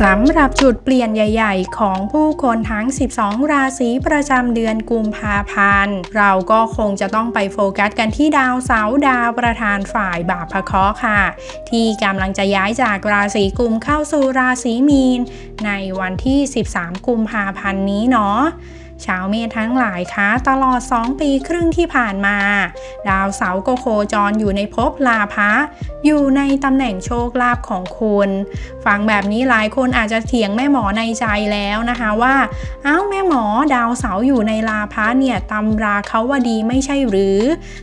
สำหรับจุดเปลี่ยนใหญ่ ๆ ของผู้คนทั้ง 12 ราศีประจำเดือนกุมภาพันธ์ เราก็คงจะต้องไปโฟกัสกันที่ดาวเสาร์ดาวประธานฝ่ายบาปพะเคราะค่ะ ที่กำลังจะย้ายจากราศีกุมเข้าสู่ราศีมีน ในวันที่ 13 กุมภาพันธ์นี้เนาะ ชาวเมษทั้งหลายคะตลอด 2 ปีครึ่งที่ผ่านมา ดาวเสาร์ก็โคจรอยู่ในภพลาภะอยู่ในตำแหน่งโชคลาภของคุณ ฟังแบบนี้หลายคนอาจจะเถียงแม่หมอในใจแล้วนะคะว่า เอ้าแม่หมอดาวเสาร์อยู่ในลาภะเนี่ยตำราเขาว่าดีไม่ใช่หรือ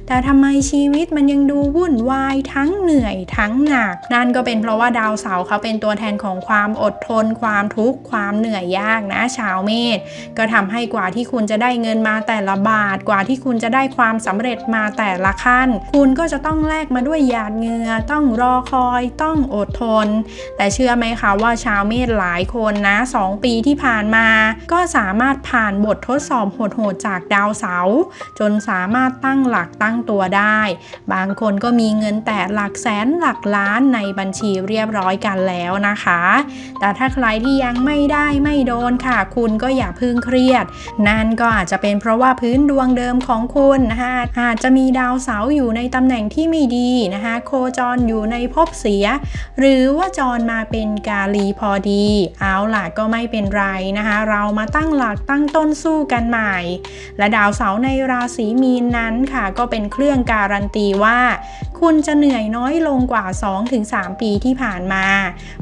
แต่ทำไมชีวิตมันยังดูวุ่นวายทั้งเหนื่อยทั้งหนัก นั่นก็เป็นเพราะว่าดาวเสาร์เขาเป็นตัวแทนของความอดทน ความทุกข์ความเหนื่อยยากนะ ชาวเมษก็ทำให้กว่าที่คุณจะได้เงินมาแต่ละบาทกว่าที่คุณจะได้ความสำเร็จมาแต่ละขั้น คุณก็จะต้องแลกมาด้วยหยาดเหงื่อต้องรอคอยต้องอดทน แต่เชื่อไหมคะว่าชาวเมษหลายคนนะ 2 ปีที่ผ่านมา ก็สามารถผ่านบททดสอบโหดๆจากดาวเสาร์จนสามารถตั้งหลักตั้งตัวได้ บางคนก็มีเงินแต่หลักแสนหลักล้านในบัญชีเรียบร้อยกันแล้วนะคะ แต่ถ้าใครที่ยังไม่ได้ไม่โดนค่ะ คุณก็อย่าพึ่งเครียดนั่นก็อาจจะเป็นเพราะว่าพื้นดวงเดิมของคุณนะคะอาจจะมีดาวเสาร์อยู่ในตำแหน่งที่ไม่ดีนะคะโคจรอยู่ในภพเสีย หรือว่าจรมาเป็นกาลีพอดี เอาล่ะก็ไม่เป็นไรนะคะเรามาตั้งหลักตั้งต้นสู้กันใหม่ และดาวเสาร์ในราศีมีนนั้นค่ะ ก็เป็นเครื่องการันตีว่า คุณจะเหนื่อยน้อยลงกว่า 2-3 ปีที่ผ่านมา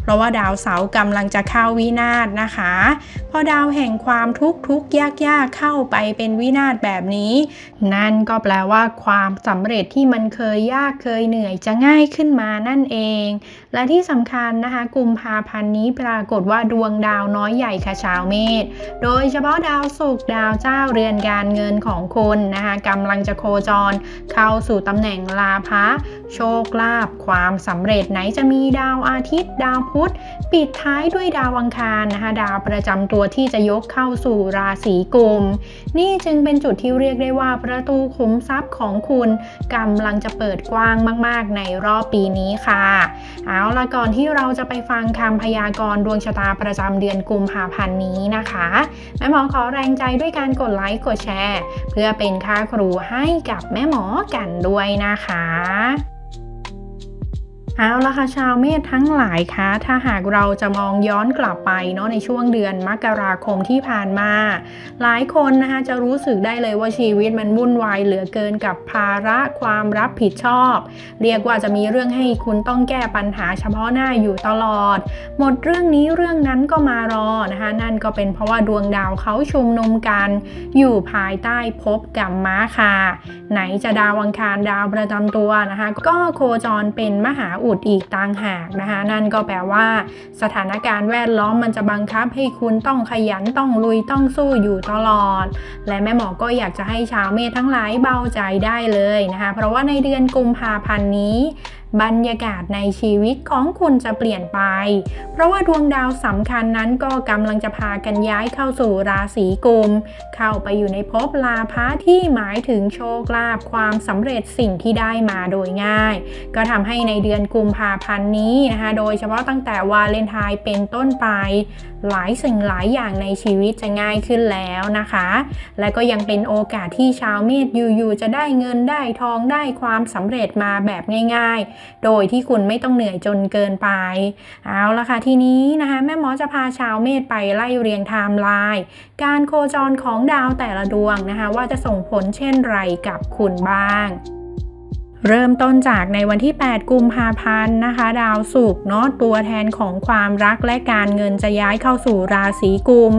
เพราะว่าดาวเสาร์กำลังจะเข้าวินาศนะคะ พอดาวแห่งความทุกข์ทุกยากยากเข้าไปเป็นวินาศแบบนี้ นั่นก็แปลว่าความสำเร็จที่มันเคยยากเคยเหนื่อยจะง่ายขึ้นมานั่นเอง และที่สำคัญนะคะกุมภาพันธ์นี้ปรากฏว่าดวงดาวน้อยใหญ่ค่ะชาวเมษโดยเฉพาะดาวศุกร์ดาวเจ้าเรือนการเงินของคุณนะคะกำลังจะโคจร เข้าสู่ตำแหน่งลาภะโชคลาภความสำเร็จไหนจะมีดาวอาทิตย์ดาวพุธ ปิดท้ายด้วยดาวอังคารนะคะ ดาวประจำตัวที่จะยกเข้าสู่ราศีกุมนี่จึงเป็นจุดที่เรียกได้ว่าประตูขุมทรัพย์ของคุณกำลังจะเปิดกว้างมาก ๆ ในรอบปีนี้ค่ะ เอาละก่อนที่เราจะไปฟังคำพยากรณ์ดวงชะตาประจำเดือนกุมภาพันธ์นี้นะคะแม่หมอขอแรงใจด้วยการกดไลค์กดแชร์ เพื่อเป็นค่าครูให้กับแม่หมอกันด้วยนะคะ เอาละค่ะชาวเมษทั้งหลายคะถ้าหากเราจะมองย้อนกลับไปเนาะในช่วงเดือนมกราคมที่ผ่านมา หลายคนนะคะจะรู้สึกได้เลยว่าชีวิตมันวุ่นวายเหลือเกินกับภาระความรับผิดชอบ เรียกว่าจะมีเรื่องให้คุณต้องแก้ปัญหาเฉพาะหน้าอยู่ตลอด หมดเรื่องนี้เรื่องนั้นก็มารอนะคะนั่นก็เป็นเพราะว่าดวงดาวเขาชุมนุมกัน อยู่ภายใต้ภพกรรมม้าค่ะไหนจะดาวอังคารดาวประจำตัวนะคะก็โคจรเป็นมหาอุดอีกต่างหากนะคะ นั่นก็แปลว่า สถานการณ์แวดล้อมมันจะบังคับให้คุณต้องขยันต้องลุยต้องสู้อยู่ตลอด และแม่หมอก็อยากจะให้ชาวเมษทั้งหลายเบาใจได้เลยนะคะ เพราะว่าในเดือนกุมภาพันธ์นี้บรรยากาศในชีวิตของคุณจะเปลี่ยนไป เพราะว่าดวงดาวสำคัญนั้นก็กำลังจะพากันย้ายเข้าสู่ราศีกุม เข้าไปอยู่ในภพลาภะที่หมายถึงโชคลาภความสำเร็จสิ่งที่ได้มาโดยง่าย ก็ทำให้ในเดือนกุมภาพันธ์นี้นะคะ โดยเฉพาะตั้งแต่วาเลนไทน์เป็นต้นไป หลายสิ่งหลายอย่างในชีวิตจะง่ายขึ้นแล้วนะคะ และก็ยังเป็นโอกาสที่ชาวเมษอยู่ๆจะได้เงินได้ทองได้ความสำเร็จมาแบบง่าย ๆ โดยที่คุณไม่ต้องเหนื่อยจนเกินไป เอาละค่ะทีนี้นะคะแม่หมอจะพาชาวเมษไปไล่เรียงไทม์ไลน์การโคจรของดาวแต่ละดวงนะคะ ว่าจะส่งผลเช่นไรกับคุณบ้าง เริ่มต้นจากในวันที่ 8 กุมภาพันธ์นะคะ ดาวศุกร์เนาะตัวแทนของความรักและการเงินจะย้ายเข้าสู่ราศีกุม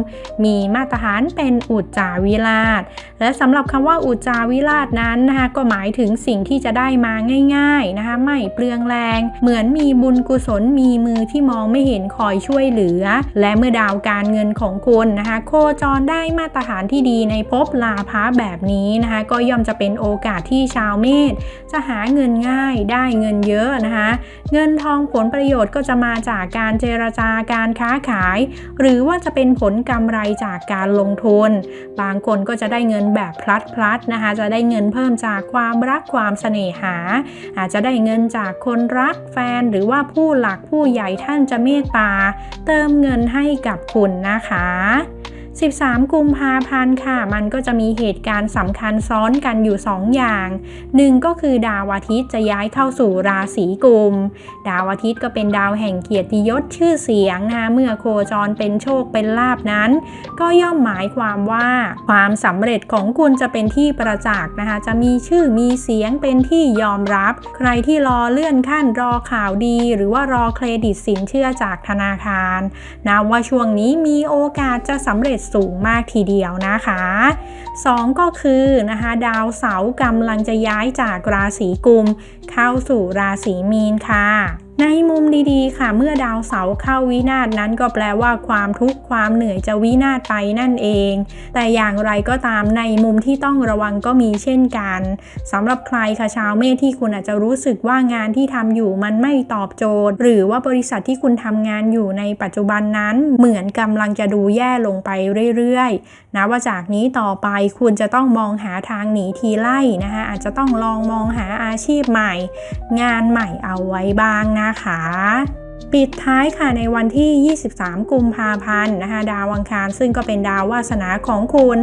มีมาตรฐานเป็นอุจจาวิราช และสำหรับคำว่าอุจจาวิราชนั้นนะคะก็หมายถึงสิ่งที่จะได้มาง่าย ๆนะคะ ไม่เปลืองแรง เหมือนมีบุญกุศลมีมือที่มองไม่เห็นคอยช่วยเหลือ และเมื่อดาวการเงินของคุณนะคะ โคจรได้มาตรฐานที่ดีในภพลาภะแบบนี้นะคะ ก็ย่อมจะเป็นโอกาสที่ชาวเมษจะหาเงินง่ายได้เงินเยอะนะคะ เงินทองผลประโยชน์ก็จะมาจากการเจรจาการค้าขาย หรือว่าจะเป็นผลกำไรจากการลงทุน บางคนก็จะได้เงินแบบพลัดพลัดนะคะ จะได้เงินเพิ่มจากความรักความเสน่หา อาจจะได้เงินจากคนรักแฟนหรือว่าผู้หลักผู้ใหญ่ท่านจะเมตตาเติมเงินให้กับคุณนะคะ 13 กุมภาพันธ์ค่ะ มันก็จะมีเหตุการณ์สำคัญซ้อนกันอยู่ 2 อย่างหนึ่งก็คือดาวอาทิตย์จะย้ายเข้าสู่ราศีกุม ดาวอาทิตย์ก็เป็นดาวแห่งเกียรติยศชื่อเสียงนะคะเมื่อโคจรเป็นโชคเป็นลาบนั้น ก็ย่อมหมายความว่าความสำเร็จของคุณจะเป็นที่ประจักษ์นะคะ จะมีชื่อมีเสียงเป็นที่ยอมรับ ใครที่รอเลื่อนขั้นรอข่าวดี หรือว่ารอเครดิตสินเชื่อจากธนาคารนะว่าช่วงนี้มีโอกาสจะสำเร็จสูงมากทีเดียวนะคะ 2 ก็คือนะคะดาวเสาร์กำลังจะย้ายจากราศีกุม เข้าสู่ราศีมีนค่ะในมุมดีๆ ค่ะ เมื่อดาวเสาร์เข้าวินาศนั้นก็แปลว่าความทุกข์ความเหนื่อยจะวินาศไปนั่นเอง แต่อย่างไรก็ตามในมุมที่ต้องระวังก็มีเช่นกันสำหรับใครค่ะชาวเมษที่คุณอาจจะรู้สึกว่างานที่ทำอยู่มันไม่ตอบโจทย์ หรือว่าบริษัทที่คุณทำงานอยู่ในปัจจุบันนั้น เหมือนกำลังจะดูแย่ลงไปเรื่อยๆนะว่าจากนี้ต่อไปคุณจะต้องมองหาทางหนีทีไล่นะคะอาจจะต้องลองมองหาอาชีพใหม่ งานใหม่เอาไว้บ้างนะคะ ปิดท้ายค่ะในวันที่ 23 กุมภาพันธ์นะคะดาวอังคารซึ่งก็เป็นดาววาสนาของคุณ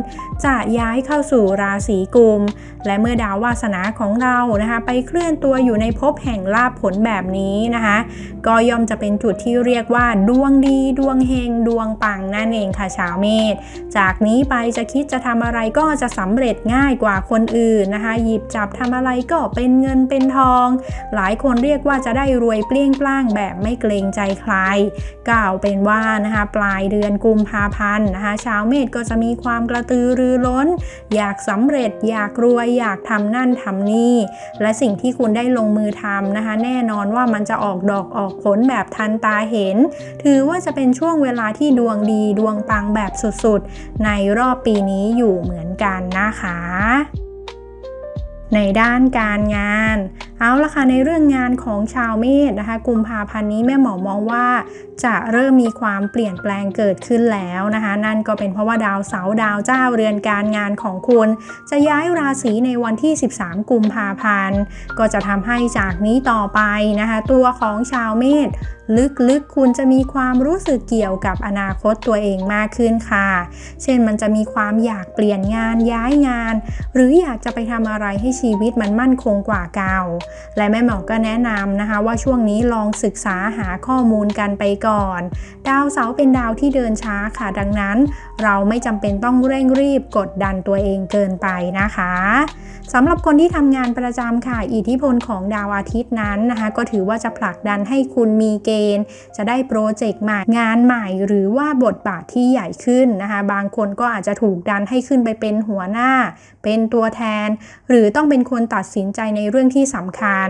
จะย้ายเข้าสู่ราศีกุม และเมื่อดาววาสนาของเรานะคะไปเคลื่อนตัวอยู่ในภพแห่งลาภผลแบบนี้นะคะก็ย่อมจะเป็นจุดที่เรียกว่า ดวงดีดวงเฮงดวงปังนั่นเองค่ะชาวเมษจากนี้ไปจะคิดจะทำอะไรก็จะสำเร็จง่ายกว่าคนอื่นนะคะหยิบจับทำอะไรก็เป็นเงินเป็นทอง หลายคนเรียกว่าจะได้รวยเปลี่ยงปล้างแบบไม่เกรงใจใคร กล่าวเป็นว่านะคะปลายเดือนกุมภาพันธ์นะคะชาวเมษก็จะมีความกระตือรือร้น อยากสำเร็จ อยากรวย อยากทำนั่นทำนี่ และสิ่งที่คุณได้ลงมือทำนะคะ แน่นอนว่ามันจะออกดอกออกผลแบบทันตาเห็น ถือว่าจะเป็นช่วงเวลาที่ดวงดีดวงปังแบบสุดๆ ในรอบปีนี้อยู่เหมือนกันนะคะ ในด้านการงาน เอาละค่ะในเรื่องงานของชาวเมษนะคะ กุมภาพันธ์นี้แม่หมอมองว่า จะเริ่มมีความเปลี่ยนแปลงเกิดขึ้นแล้วนะคะ นั่นก็เป็นเพราะว่าดาวเสาดาวเจ้าเรือนการงานของคุณ จะย้ายราศีในวันที่ 13 กุมภาพันธ์ก็จะทำให้จากนี้ต่อไปนะคะ ตัวของชาวเมษ ลึกๆ คุณจะมีความรู้สึกเกี่ยวกับอนาคตตัวเองมากขึ้นค่ะ เช่นมันจะมีความอยากเปลี่ยนงานย้ายงาน หรืออยากจะไปทำอะไรให้ชีวิตมันมั่นคงกว่าเก่า และแม่หมอก็แนะนำนะคะ ว่าช่วงนี้ลองศึกษาหาข้อมูลกันไปก่อน ดาวเสาร์เป็นดาวที่เดินช้าค่ะ ดังนั้น เราไม่จำเป็นต้องเร่งรีบกดดันตัวเองเกินไปนะคะสำหรับคนที่ทำงานประจำค่ะ อิทธิพลของดาวอาทิตย์นั้นนะคะ ก็ถือว่าจะผลักดันให้คุณมีเกณฑ์จะได้โปรเจกต์ใหม่งานใหม่หรือว่าบทบาทที่ใหญ่ขึ้นนะคะ บางคนก็อาจจะถูกดันให้ขึ้นไปเป็นหัวหน้า เป็นตัวแทน หรือต้องเป็นคนตัดสินใจในเรื่องที่สำคัญ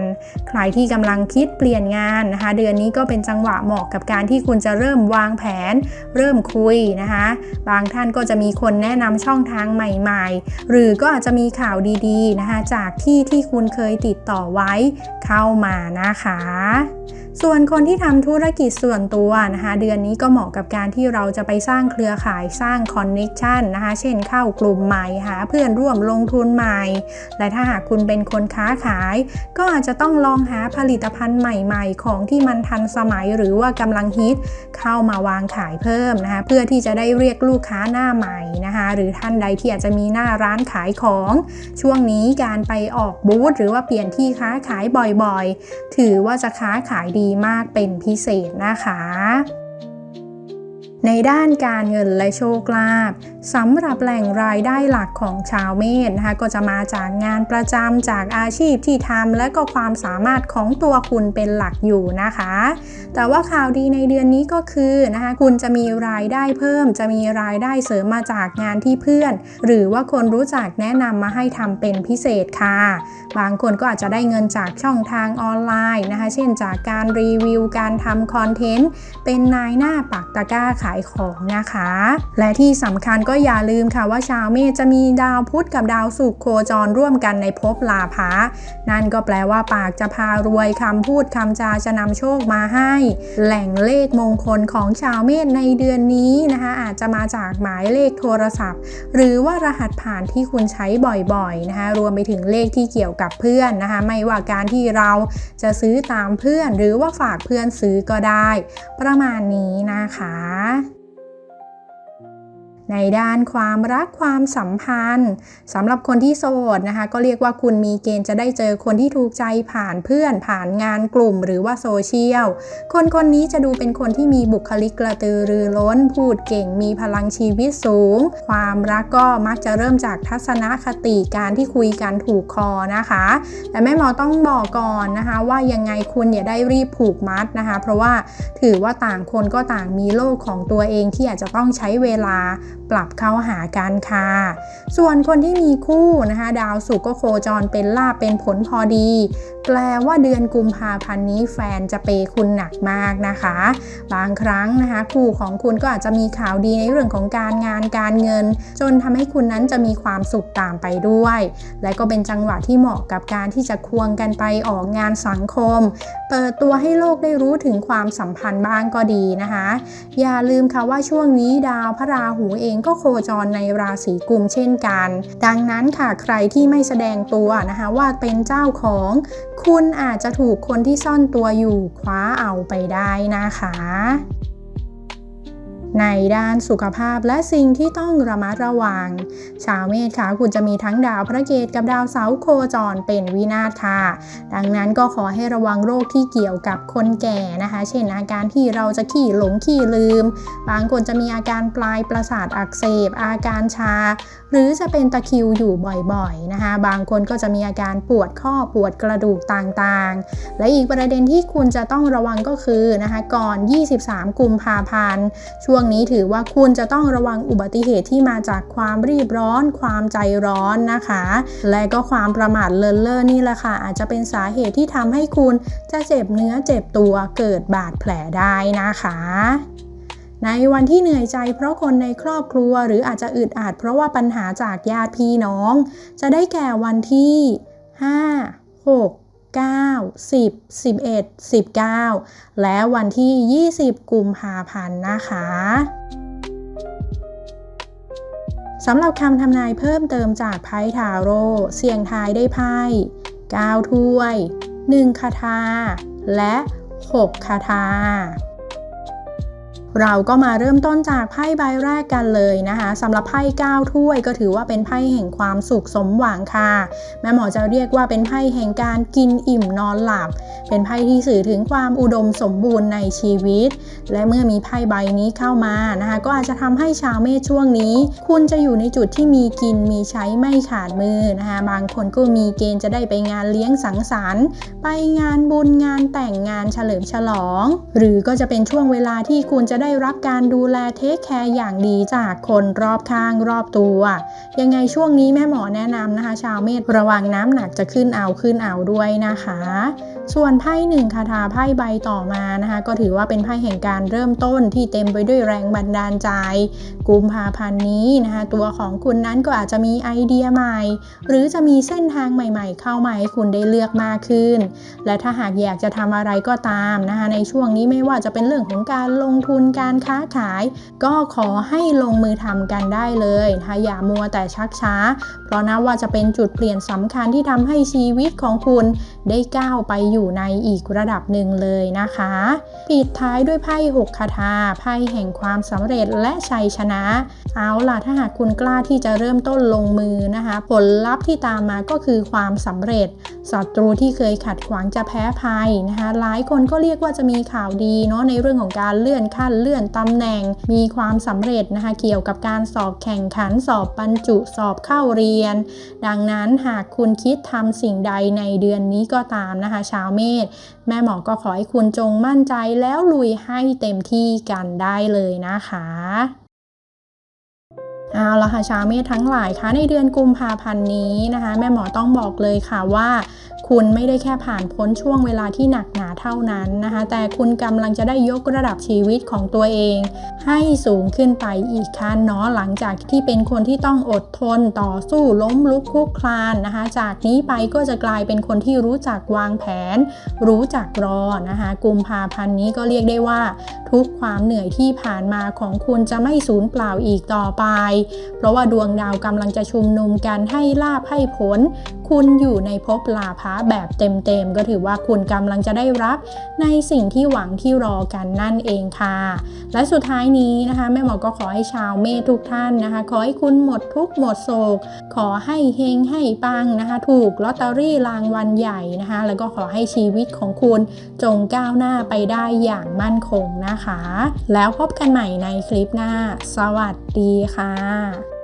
ใครที่กำลังคิดเปลี่ยนงานนะคะ เดือนนี้ก็เป็นจังหวะเหมาะกับการที่คุณจะเริ่มวางแผน เริ่มคุยนะคะ บางท่านก็จะมีคนแนะนำช่องทางใหม่ๆ หรือก็อาจจะมีข่าวดีๆนะคะ จากที่ที่คุณเคยติดต่อไว้เข้ามานะคะ ส่วนคนที่ทำธุรกิจส่วนตัวนะคะ เดือนนี้ก็เหมาะกับการที่เราจะไปสร้างเครือข่ายสร้างคอนเน็ชันนะคะ เช่นเข้ากลุ่มใหม่หาเพื่อนร่วมลงทุนใหม่ และถ้าหากคุณเป็นคนค้าขาย ก็อาจจะต้องลองหาผลิตภัณฑ์ใหม่ๆ ของที่มันทันสมัยหรือว่ากำลังฮิตเข้ามาวางขายเพิ่มนะคะเพื่อที่จะได้เรียกลูกค้าหน้าใหม่นะคะหรือท่านใดที่อาจจะมีหน้าร้านขายของ ช่วงนี้การไปออกบูธหรือว่าเปลี่ยนที่ค้าขายบ่อยๆ ถือว่าจะค้าขายดีมากเป็นพิเศษนะคะ ในด้านการเงินและโชคลาภสำหรับแหล่งรายได้หลักของชาวเมษนะคะก็จะมาจากงานประจำจากอาชีพที่ทำและก็ความสามารถของตัวคุณเป็นหลักอยู่นะคะ แต่ว่าข่าวดีในเดือนนี้ก็คือนะคะคุณจะมีรายได้เพิ่ม จะมีรายได้เสริมมาจากงานที่เพื่อน หรือว่าคนรู้จักแนะนำมาให้ทำเป็นพิเศษค่ะ บางคนก็อาจจะได้เงินจากช่องทางออนไลน์นะคะ เช่นจากการรีวิวการทำคอนเทนต์เป็นนายหน้าปักตะกร้าขายของนะคะ และที่สำคัญก็อย่าลืมค่ะว่าชาวเมษจะมีดาวพุธกับดาวศุกร์โคจรร่วมกันในภพลาภะนั่นก็แปลว่าปากจะพารวยคำพูดคำจาจะนำโชคมาให้ แหล่งเลขมงคลของชาวเมษในเดือนนี้นะคะ อาจจะมาจากหมายเลขโทรศัพท์ หรือว่ารหัสผ่านที่คุณใช้บ่อยๆนะคะรวมไปถึงเลขที่เกี่ยวกับเพื่อนนะคะ ไม่ว่าการที่เราจะซื้อตามเพื่อน หรือว่าฝากเพื่อนซื้อก็ได้ ประมาณนี้นะคะ ในด้านความรักความสัมพันธ์สำหรับคนที่โสดนะคะ ก็เรียกว่าคุณมีเกณฑ์จะได้เจอคนที่ถูกใจผ่านเพื่อนผ่านงานกลุ่มหรือว่าโซเชียล คนคนนี้จะดูเป็นคนที่มีบุคลิกกระตือรือร้น พูดเก่งมีพลังชีวิตสูง ความรักก็มักจะเริ่มจากทัศนคติการที่คุยกันถูกคอนะคะ แต่แม่หมอต้องบอกก่อนนะคะ ว่ายังไงคุณอย่าได้รีบผูกมัดนะคะ เพราะว่าถือว่าต่างคนก็ต่างมีโลกของตัวเองที่อาจจะต้องใช้เวลา ปรับเข้าหากันค่ะ ส่วนคนที่มีคู่นะคะ ดาวศุกร์ก็โคจรเป็นลาบเป็นผลพอดี แปลว่าเดือนกุมภาพันธ์นี้แฟนจะเปย์คุณหนักมากนะคะ บางครั้งนะคะ คู่ของคุณก็อาจจะมีข่าวดีในเรื่องของการงานการเงิน จนทำให้คุณนั้นจะมีความสุขตามไปด้วย และก็เป็นจังหวะที่เหมาะกับการที่จะควงกันไปออกงานสังคม เปิดตัวให้โลกได้รู้ถึงความสัมพันธ์บ้างก็ดีนะคะ อย่าลืมค่ะว่าช่วงนี้ดาวพระราหูเองก็โคจรในราศีกุมเช่นกัน ดังนั้นค่ะใครที่ไม่แสดงตัวนะคะว่าเป็นเจ้าของ คุณอาจจะถูกคนที่ซ่อนตัวอยู่คว้าเอาไปได้นะคะ ในด้านสุขภาพและสิ่งที่ต้องระมัดระวัง ชาวเมษค่ะคุณจะมีทั้งดาวพระเกตกับดาวเสาโคจรเป็นวินาศค่ะ ดังนั้นก็ขอให้ระวังโรคที่เกี่ยวกับคนแก่นะคะ เช่นอาการที่เราจะขี้หลงขี้ลืม บางคนจะมีอาการปลายประสาทอักเสบ อาการชา หรือจะเป็นตะคริวอยู่บ่อยๆนะคะ บางคนก็จะมีอาการปวดข้อปวดกระดูกต่างๆ และอีกประเด็นที่คุณจะต้องระวังก็คือนะคะก่อน 23 กุมภาพันธ์ช่วงนี้ถือว่าคุณจะต้องระวังอุบัติเหตุที่มาจากความรีบร้อน ความใจร้อนนะคะ และก็ความประมาทเลินเล่อนี่แหละค่ะ อาจจะเป็นสาเหตุที่ทำให้คุณจะเจ็บเนื้อเจ็บตัวเกิดบาดแผลได้นะคะในวันที่เหนื่อยใจเพราะคนในครอบครัวหรืออาจจะอึดอัดเพราะว่าปัญหาจากญาติพี่น้อง จะได้แก่วันที่ 5 6 9 10 11 19 และวันที่ 20 กุมภาพันธ์นะคะสำหรับคำทำนายเพิ่มเติมจากไพ่ทาโร่เสี่ยงทายได้ไพ่9ถ้วย 1 คาถา และ 6 คาถา เราก็มาเริ่มต้นจากไพ่ใบแรกกันเลยนะคะสำหรับไพ่9ถ้วยก็ถือว่าเป็นไพ่แห่งความสุขสมหวังค่ะ แม่หมอจะเรียกว่าเป็นไพ่แห่งการกินอิ่มนอนหลับ เป็นไพ่ที่สื่อถึงความอุดมสมบูรณ์ในชีวิต และเมื่อมีไพ่ใบนี้เข้ามานะคะก็อาจจะทำให้ชาวเมษช่วงนี้ คุณจะอยู่ในจุดที่มีกินมีใช้ไม่ขาดมือนะคะบางคนก็มีเกณฑ์จะได้ไปงานเลี้ยงสังสรรค์ ไปงานบุญงานแต่งงานเฉลิมฉลอง หรือก็จะเป็นช่วงเวลาที่คุณจะได้ได้รับการดูแลเทคแคร์อย่างดีจากคนรอบข้างรอบตัว ยังไงช่วงนี้แม่หมอแนะนำนะคะ ชาวเมษระวังน้ำหนักจะขึ้นเอาขึ้นเอาด้วยนะคะ ส่วนไพ่หนึ่งคาถาไพ่ใบต่อมานะคะ ก็ถือว่าเป็นไพ่แห่งการเริ่มต้นที่เต็มไปด้วยแรงบันดาลใจ กุมภาพันธ์นี้นะคะตัวของคุณนั้นก็อาจจะมีไอเดียใหม่ หรือจะมีเส้นทางใหม่ ๆ เข้ามาให้คุณได้เลือกมากขึ้น และถ้าหากอยากจะทำอะไรก็ตามนะคะในช่วงนี้ไม่ว่าจะเป็นเรื่องของการลงทุนการค้าขาย ก็ขอให้ลงมือทำกันได้เลยนะคะอย่ามัวแต่ชักช้า เพราะนะว่าจะเป็นจุดเปลี่ยนสำคัญที่ทำให้ชีวิตของคุณได้ก้าวไปอยู่ในอีกระดับหนึ่งเลยนะคะ ปิดท้ายด้วยไพ่หกคาถาไพ่แห่งความสำเร็จและชัยชนะ เอาล่ะถ้าหากคุณกล้าที่จะเริ่มต้นลงมือนะคะ ผลลัพธ์ที่ตามมาก็คือความสำเร็จศัตรูที่เคยขัดขวางจะแพ้ภัยนะคะหลายคนก็เรียกว่าจะมีข่าวดีเนาะในเรื่องของการเลื่อนขั้นเลื่อนตำแหน่ง มีความสำเร็จนะคะเกี่ยวกับการสอบแข่งขันสอบบรรจุสอบเข้าเรียน ดังนั้นหากคุณคิดทำสิ่งใดในเดือนนี้ก็ตามนะคะ ชาวเมษแม่หมอก็ขอให้คุณจงมั่นใจแล้วลุยให้เต็มที่กันได้เลยนะคะเอาละค่ะชาวเมษทั้งหลายคะในเดือนกุมภาพันธ์นี้นะคะ แม่หมอต้องบอกเลยค่ะว่า คุณไม่ได้แค่ผ่านพ้นช่วงเวลาที่หนักหนาเท่านั้นนะคะ แต่คุณกำลังจะได้ยกระดับชีวิตของตัวเอง ให้สูงขึ้นไปอีกขั้นเนาะหลังจากที่เป็นคนที่ต้องอดทนต่อสู้ล้มลุกคลุกคลานนะคะ จากนี้ไปก็จะกลายเป็นคนที่รู้จักวางแผน รู้จักรอนะคะกุมภาพันธ์นี้ก็เรียกได้ว่า ทุกความเหนื่อยที่ผ่านมาของคุณจะไม่สูญเปล่าอีกต่อไป เพราะว่าดวงดาวกำลังจะชุมนุมกันให้ลาบให้ผล คุณอยู่ในภพลาภะแบบเต็มๆ ก็ถือว่าคุณกำลังจะได้รับในสิ่งที่หวังที่รอกันนั่นเองค่ะ และสุดท้ายนี้นะคะแม่หมอก็ขอให้ชาวเมษทุกท่านนะคะ ขอให้คุณหมดทุกหมดโศก ขอให้เฮงให้ปังนะคะ ถูกลอตเตอรี่รางวัลใหญ่นะคะ แล้วก็ขอให้ชีวิตของคุณจงก้าวหน้าไปได้อย่างมั่นคงนะคะ แล้วพบกันใหม่ในคลิปหน้า สวัสดีค่ะ